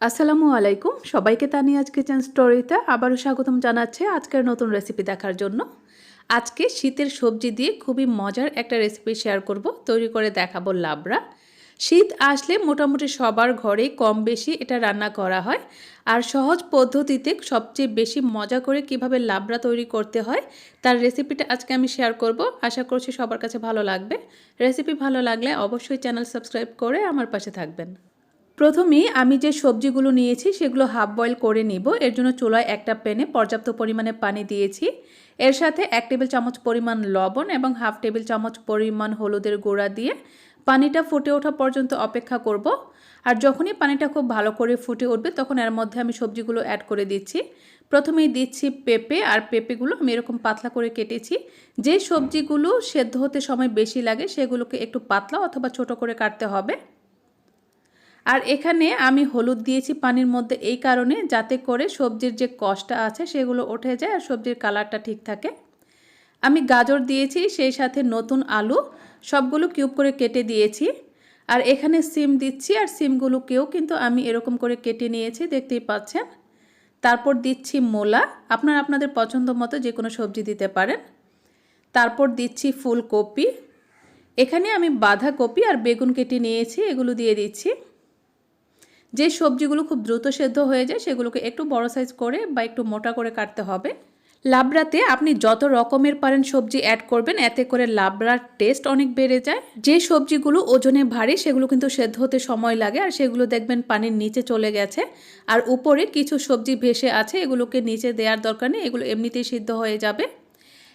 আসসালামু আলাইকুম। সবাইকে তানিয়াজ কিচেন স্টোরিতে আবারও স্বাগতম জানাচ্ছে আজকের নতুন রেসিপি দেখার জন্য। আজকে শীতের সবজি দিয়ে খুবই মজার একটা রেসিপি শেয়ার করব, তৈরি করে দেখাবো লাবড়া। শীত আসলে মোটামুটি সবার ঘরেই কম বেশি এটা রান্না করা হয়। আর সহজ পদ্ধতিতে সবচেয়ে বেশি মজা করে কীভাবে লাবড়া তৈরি করতে হয়, তার রেসিপিটা আজকে আমি শেয়ার করব। আশা করছি সবার কাছে ভালো লাগবে। রেসিপি ভালো লাগলে অবশ্যই চ্যানেল সাবস্ক্রাইব করে আমার পাশে থাকবেন। প্রথমেই আমি যে সবজিগুলো নিয়েছি সেগুলো হাফ বয়েল করে নিব। এর জন্য চুলায় একটা প্যানে পর্যাপ্ত পরিমাণে পানি দিয়েছি। এর সাথে এক টেবিল চামচ পরিমাণ লবণ এবং হাফ টেবিল চামচ পরিমাণ হলুদের গুঁড়া দিয়ে পানিটা ফুটে ওঠা পর্যন্ত অপেক্ষা করব। আর যখনই পানিটা খুব ভালো করে ফুটে উঠবে তখন এর মধ্যে আমি সবজিগুলো অ্যাড করে দিচ্ছি। প্রথমেই দিচ্ছি পেঁপে আর পেঁপেগুলো আমি এরকম পাতলা করে কেটেছি। যে সবজিগুলো সেদ্ধ হতে সময় বেশি লাগে সেগুলোকে একটু পাতলা অথবা ছোট করে কাটতে হবে। আর এখানে আমি হলুদ দিয়েছি পানির মধ্যে এই কারণে, যাতে করে সবজির যে কষটা আছে সেগুলো উঠে যায় আর সবজির কালারটা ঠিক থাকে। আমি গাজর দিয়েছি, সেই সাথে নতুন আলু, সবগুলো কিউব করে কেটে দিয়েছি। আর এখানে সিম দিচ্ছি, আর সিমগুলোকেও কিন্তু আমি এরকম করে কেটে নিয়েছি, দেখতেই পাচ্ছেন। তারপর দিচ্ছি মোলা, আপনারা আপনাদের পছন্দ মতো যে কোনো সবজি দিতে পারেন। তারপর দিচ্ছি ফুলকপি। এখানে আমি বাঁধাকপি আর বেগুন কেটে নিয়েছি, এগুলো দিয়ে দিচ্ছি। যে সবজিগুলো খুব দ্রুত সেদ্ধ হয়ে যায়, সেগুলোকে একটু বড় সাইজ করে বা একটু মোটা করে কাটতে হবে। লাবড়াতে আপনি যত রকমের পারেন সবজি অ্যাড করবেন, এতে করে লাবড়ার টেস্ট অনেক বেড়ে যায়। যে সবজিগুলো ওজনে ভারী, সেগুলো কিন্তু সেদ্ধ হতে সময় লাগে আর সেগুলো দেখবেন পানির নিচে চলে গেছে। আর উপরে কিছু সবজি ভেসে আছে, এগুলোকে নিচে দেওয়ার দরকার নেই, এগুলো এমনিতেই সিদ্ধ হয়ে যাবে।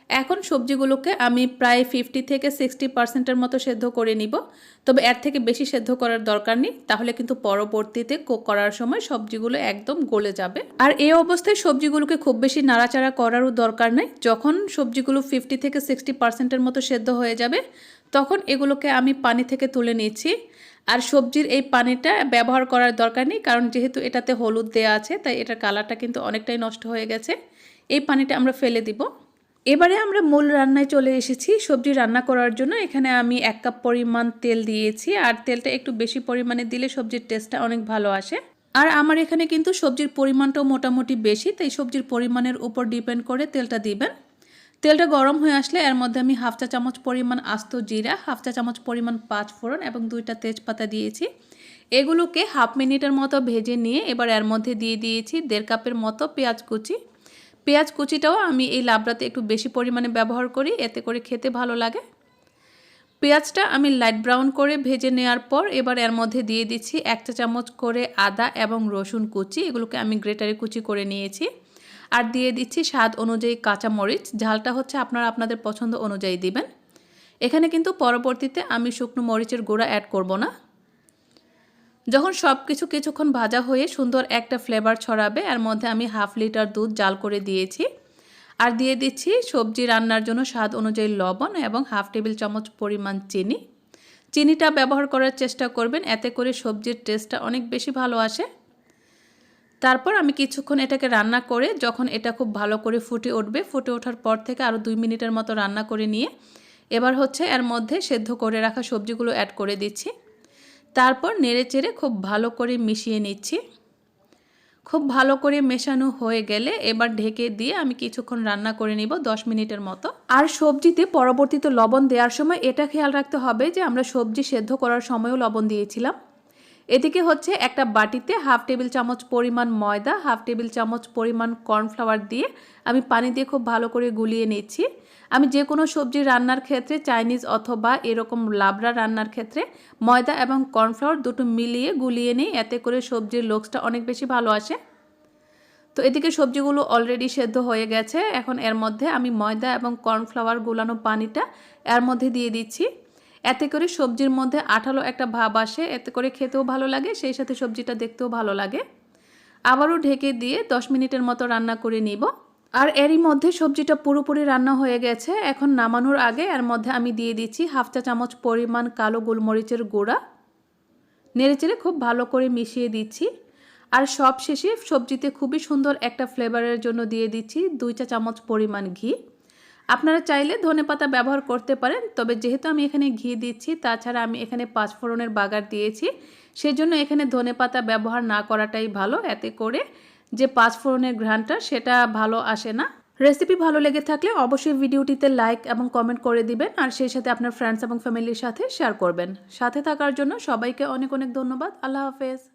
এখন সবজিগুলোকে আমি প্রায় ফিফটি থেকে সিক্সটি পার্সেন্টের মতো সেদ্ধ করে নিব। তবে এর থেকে বেশি সেদ্ধ করার দরকার নেই, তাহলে কিন্তু পরবর্তীতে কোক করার সময় সবজিগুলো একদম গলে যাবে। আর এই অবস্থায় সবজিগুলোকে খুব বেশি নাড়াচাড়া করারও দরকার নেই। যখন সবজিগুলো ফিফটি থেকে সিক্সটি পার্সেন্টের মতো সেদ্ধ হয়ে যাবে, তখন এগুলোকে আমি পানি থেকে তুলে নিচ্ছি। আর সবজির এই পানিটা ব্যবহার করার দরকার নেই, কারণ যেহেতু এটাতে হলুদ দেওয়া আছে, তাই এটার কালারটা কিন্তু অনেকটাই নষ্ট হয়ে গেছে। এই পানিটা আমরা ফেলে দিব। এবারে আমরা মূল রান্নায় চলে এসেছি। সবজি রান্না করার জন্য এখানে আমি এক কাপ পরিমাণ তেল দিয়েছি। আর তেলটা একটু বেশি পরিমাণে দিলে সবজির টেস্টটা অনেক ভালো আসে। আর আমার এখানে কিন্তু সবজির পরিমাণটাও মোটামুটি বেশি, তাই সবজির পরিমাণের উপর ডিপেন্ড করে তেলটা দিবেন। তেলটা গরম হয়ে আসলে এর মধ্যে আমি হাফ চা চামচ পরিমাণ আস্ত জিরা, হাফ চা চামচ পরিমাণ পাঁচ ফোড়ন এবং দুইটা তেজপাতা দিয়েছি। এগুলোকে হাফ মিনিটের মতো ভেজে নিয়ে এবার এর মধ্যে দিয়ে দিয়েছি দেড় কাপের মতো পেঁয়াজ কুচি পেঁয়াজ কুচিটাও আমি এই লাবড়াতে একটু বেশি পরিমাণে ব্যবহার করি, এতে করে খেতে ভালো লাগে। পেঁয়াজটা আমি লাইট ব্রাউন করে ভেজে নেওয়ার পর এবার এর মধ্যে দিয়ে দিচ্ছি এক চা চামচ করে আদা এবং রসুন কুচি, এগুলোকে আমি গ্রেটারে কুচি করে নিয়েছি। আর দিয়ে দিচ্ছি স্বাদ অনুযায়ী কাঁচা মরিচ, ঝালটা হচ্ছে আপনারা আপনাদের পছন্দ অনুযায়ী দিবেন। এখানে কিন্তু পরবর্তীতে আমি শুকনো মরিচের গুঁড়া অ্যাড করব না। যখন সব কিছু কিছুক্ষণ ভাজা হয়ে সুন্দর একটা ফ্লেভার ছড়াবে এর মধ্যে আমি হাফ লিটার দুধ জাল করে দিয়েছি। আর দিয়ে দিচ্ছি সবজি রান্নার জন্য স্বাদ অনুযায়ী লবণ এবং হাফ টেবিল চামচ পরিমাণ চিনি। চিনিটা ব্যবহার করার চেষ্টা করবেন, এতে করে সবজির টেস্টটা অনেক বেশি ভালো আসে। তারপর আমি কিছুক্ষণ এটাকে রান্না করে, যখন এটা খুব ভালো করে ফুটে উঠবে, ফুটে ওঠার পর থেকে আরও দুই মিনিটের মতো রান্না করে নিয়ে, এবার হচ্ছে এর মধ্যে সেদ্ধ করে রাখা সবজিগুলো অ্যাড করে দিচ্ছি। তারপর নেড়েচেড়ে খুব ভালো করে মিশিয়ে নিচ্ছি। খুব ভালো করে মেশানো হয়ে গেলে এবার ঢেকে দিয়ে আমি কিছুক্ষণ রান্না করে নিব দশ মিনিটের মতো। আর সবজিতে পরবর্তীতে লবণ দেওয়ার সময় এটা খেয়াল রাখতে হবে যে আমরা সবজি সেদ্ধ করার সময়ও লবণ দিয়েছিলাম। এদিকে হচ্ছে একটা বাটিতে হাফ টেবিল চামচ পরিমাণ ময়দা, হাফ টেবিল চামচ পরিমাণ কর্নফ্লাওয়ার দিয়ে আমি পানি দিয়ে খুব ভালো করে গুলিয়ে নিচ্ছি। আমি যে কোনো সবজি রান্নার ক্ষেত্রে, চাইনিজ অথবা এরকম লাবড়া রান্নার ক্ষেত্রে ময়দা এবং কর্নফ্লাওয়ার দুটো মিলিয়ে গুলিয়ে নিই, এতে করে সবজির লোকসটা অনেক বেশি ভালো আসে। তো এদিকে সবজিগুলো অলরেডি সেদ্ধ হয়ে গেছে। এখন এর মধ্যে আমি ময়দা এবং কর্নফ্লাওয়ার গুলানো পানিটা এর মধ্যে দিয়ে দিচ্ছি। এতে করে সবজির মধ্যে আঠালো একটা ভাব আসে, এতে করে খেতেও ভালো লাগে, সেই সাথে সবজিটা দেখতেও ভালো লাগে। আবারও ঢেকে দিয়ে দশ মিনিটের মতো রান্না করে নিব। আর এরই মধ্যে সবজিটা পুরোপুরি রান্না হয়ে গেছে, এখন নামানোর আগে এর মধ্যে আমি দিয়ে দিচ্ছি হাফ চা চামচ পরিমাণ কালো গোলমরিচের গুঁড়া। নেড়েচেড়ে খুব ভালো করে মিশিয়ে দিচ্ছি। আর সব শেষে সবজিতে খুবই সুন্দর একটা ফ্লেভারের জন্য দিয়ে দিচ্ছি দুই চা চামচ পরিমাণ ঘি। আপনারা চাইলে ধনেপাতা ব্যবহার করতে পারেন, তবে যেহেতু আমি এখানে ঘি দিচ্ছি, তাছাড়া আমি এখানে পাঁচফোড়নের বাগার দিয়েছি, সেজন্য এখানে ধনেপাতা ব্যবহার না করাটাই ভালো। এতে করে যে পাঁচফোড়নের ঘ্রাণটা, সেটা ভালো আসে না। রেসিপি ভালো লেগে থাকলে অবশ্যই ভিডিওটিতে লাইক এবং কমেন্ট করে দিবেন, আর সেই সাথে আপনার ফ্রেন্ডস এবং ফ্যামিলির সাথে শেয়ার করবেন। সাথে থাকার জন্য সবাইকে অনেক অনেক ধন্যবাদ। আল্লাহ হাফেজ।